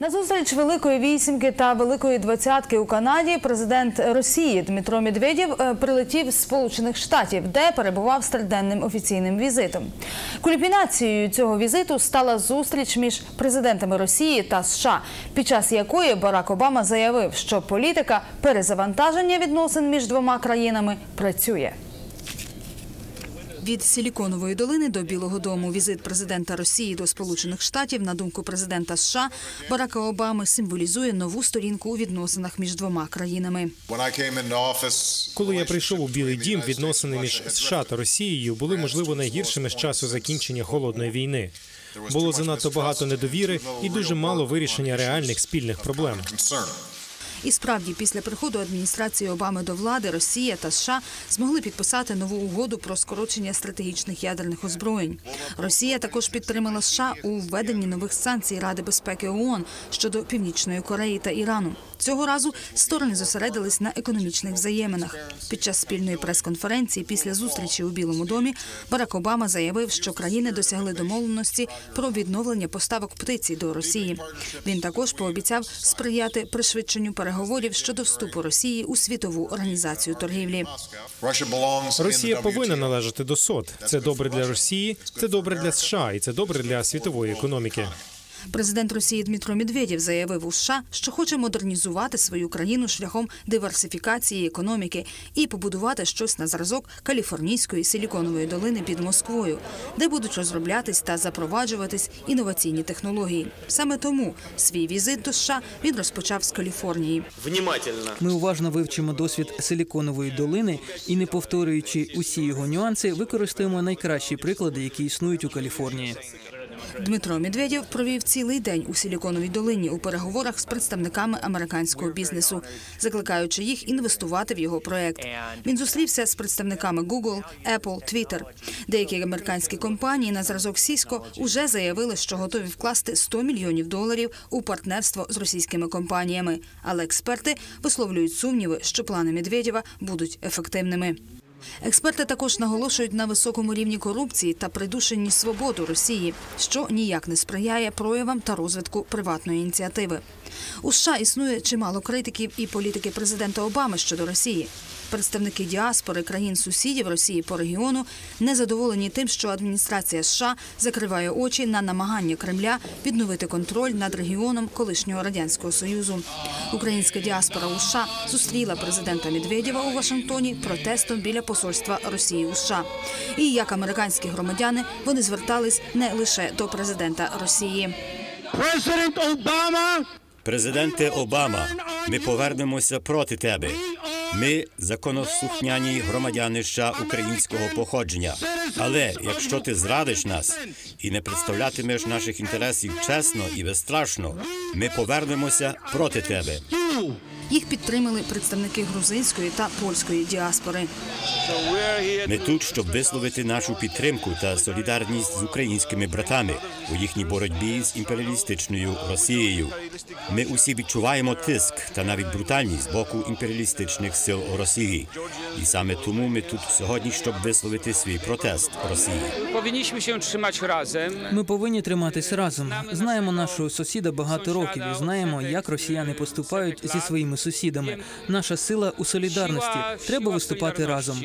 На зустріч Великої вісімки та Великої двадцятки у Канаді президент Росії Дмитро Медведєв е, прилетів з Сполучених Штатів, де перебував з триденним офіційним візитом. Кульмінацією цього візиту стала зустріч між президентами Росії та США, під час якої Барак Обама заявив, що політика перезавантаження відносин між двома країнами працює. Від Силіконової долини до Білого Дому візит президента Росії до Сполучених Штатів, на думку президента США Барака Обами, символізує нову сторінку у відносинах між двома країнами. Коли я прийшов у Білий Дім, відносини між США та Росією були можливо найгіршими з часу закінчення холодної війни. Було занадто багато недовіри і дуже мало вирішення реальних спільних проблем. І справді, після приходу адміністрації Обами до влади, Росія та США змогли підписати нову угоду про скорочення стратегічних ядерних озброєнь. Росія також підтримала США у введенні нових санкцій Ради безпеки ООН щодо Північної Кореї та Ірану. Цього разу сторони зосередились на економічних взаєминах. Під час спільної прес-конференції після зустрічі у Білому домі Барак Обама заявив, що країни досягли домовленості про відновлення поставок птиці до Росії. Він також пообіцяв сприяти пришвидшенню переговорів щодо вступу Росії у світову організацію торгівлі. Росія повинна належати до СОТ. Це добре для Росії, це добре для США і це добре для світової економіки. Президент Росії Дмитро Медведєв заявив у США, що хоче модернізувати свою країну шляхом диверсифікації економіки і побудувати щось на зразок Каліфорнійської силіконової долини під Москвою, де будуть розроблятись та запроваджуватись інноваційні технології. Саме тому свій візит до США він розпочав з Каліфорнії. Внимательно. Ми уважно вивчимо досвід силіконової долини і, не повторюючи усі його нюанси, використаємо найкращі приклади, які існують у Каліфорнії. Дмитро Медведєв провів цілий день у Силіконовій долині у переговорах з представниками американського бізнесу, закликаючи їх інвестувати в його проект. Він зустрівся з представниками Google, Apple, Twitter. Деякі американські компанії на зразок Cisco уже заявили, що готові вкласти 100 мільйонів доларів у партнерство з російськими компаніями. Але експерти висловлюють сумніви, що плани Медведєва будуть ефективними. Експерти також наголошують на високому рівні корупції та придушенні свободу Росії, що ніяк не сприяє проявам та розвитку приватної ініціативи. У США існує чимало критиків і політики президента Обами щодо Росії. Представники діаспори країн-сусідів Росії по регіону незадоволені тим, що адміністрація США закриває очі на намагання Кремля відновити контроль над регіоном колишнього радянського союзу. Українська діаспора у США зустріла президента Медведєва у Вашингтоні протестом біля посольства Росії у США. І як американські громадяни вони звертались не лише до президента Росії. President Obama, Президенте Обама, ми повернемося проти тебе. Ми законослухняні громадяни США українського походження. Але якщо ти зрадиш нас і не представлятимеш наших інтересів чесно і безстрашно, ми повернемося проти тебе. Їх підтримали представники грузинської та польської діаспори. Ми тут, щоб висловити нашу підтримку та солідарність з українськими братами у їхній боротьбі з імперіалістичною Росією. Ми усі відчуваємо тиск та навіть брутальність з боку імперіалістичних сил Росії. І саме тому ми тут сьогодні, щоб висловити свій протест Росії. Ми повинні триматись разом. Знаємо нашого сусіда багато років і знаємо, як росіяни поступають зі своїми сусідами. Наша сила у солідарності. Треба виступати разом.